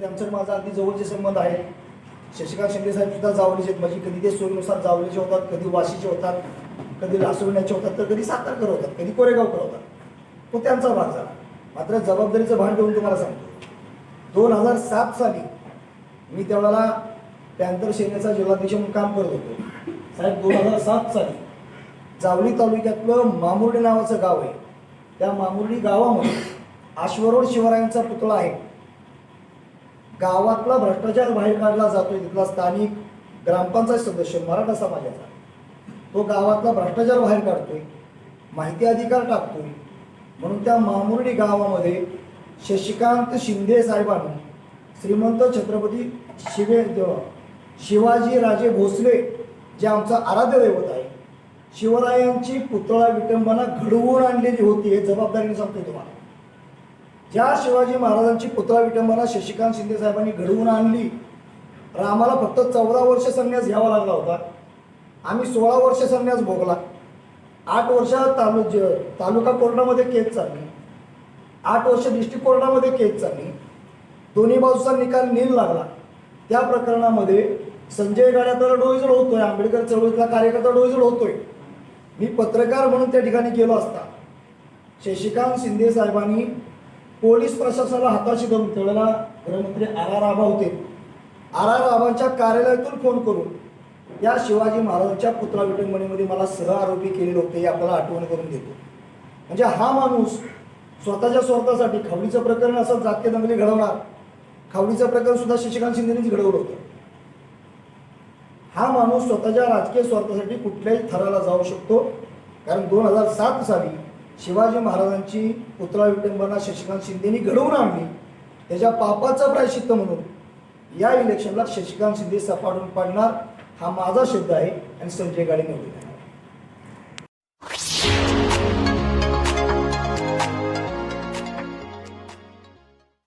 ते आमचं माझा अगदी जवळचे संबंध आहे शशिकांत शिंदे साहेब सुद्धा जावलीचे आहेत. म्हणजे कधी ते सोयीनुसार जावलीचे होतात कधी वाशीचे होतात कधी लासुरण्याचे होतात तर कधी सातारकर होतात कधी कोरेगावकर होतात. तो त्यांचा भाग झाला. मात्र जबाबदारीचं भान देऊन तुम्हाला सांगतो. दोन हजार सात साली मी त्यावेळेला पॅन्थर सेनेचा जिल्हाध्यक्ष म्हणून काम करत होतो. साहेब दोन हजार सात साली जावली तालुक्यातलं मामुर्डी नावाचं गाव आहे. त्या मामुर्डी गावामध्ये आश्वरोड शिवरायांचा पुतळा आहे. गावातला भ्रष्टाचार बाहेर काढला जातोय तिथला स्थानिक ग्रामपंचायत सदस्य मराठा समाजाचा. तो गावातला भ्रष्टाचार बाहेर काढतोय माहिती अधिकार टाकतोय. म्हणून त्या मामुर्डी गावामध्ये शशिकांत शिंदे साहेबांनी श्रीमंत छत्रपती शिवे शिवाजी राजे भोसले जे आमचा आराध्य दैवत आहे शिवरायांची पुतळा विटंबना घडवून आणलेली होती हे जबाबदारीने सांगतोय तुम्हाला. ज्या शिवाजी महाराजांची पुतळा विटंबना शशिकांत शिंदे साहेबांनी घडवून आणली तर आम्हाला फक्त चौदा वर्ष संन्यास घ्यावा लागला होता. आम्ही सोळा वर्ष संन्यास भोगला. आठ वर्ष तालु ज- तालुका कोर्टामध्ये केस चालली. आठ वर्ष डिस्ट्रिक्ट कोर्टामध्ये केस चालली. दोन्ही बाजूचा निकाल नील लागला. त्या प्रकरणामध्ये संजय गाड्यातला डोईजड होतोय आंबेडकर चळवळीतला कार्यकर्ता डोईजड होतोय. मी पत्रकार म्हणून त्या ठिकाणी गेलो असता. शशिकांत शिंदे साहेबांनी पोलीस प्रशासनाला हाताशी धरून त्यावेळेला गृहमंत्री आर आर आबा होते. आर आर आबांच्या कार्यालयातून फोन करून या शिवाजी महाराजांच्या पुतळा विटंबणीमध्ये मला सह आरोपी केलेले होते हे आपल्याला आठवण करून देतो. म्हणजे हा माणूस स्वतःच्या स्वार्थासाठी खावडीचं प्रकरण असं जातीय दंगली घडवणार खावडीचं प्रकरण सुद्धा शशिकांत शिंदेनेच घडवलं होतं. हा माणूस स्वतःच्या राजकीय स्वार्थासाठी कुठल्याही थराला जाऊ शकतो कारण दोन हजार सात साली शिवाजी महाराजांची पुतळा विटंबना शशिकांत शिंदेनी घडवून आणली. त्याच्या पापाचा प्रायश्चित्त म्हणून या इलेक्शनला शशिकांत शिंदे सपाटून पाडणार हा माझा शब्द आहे आणि संजय गाडी निवडून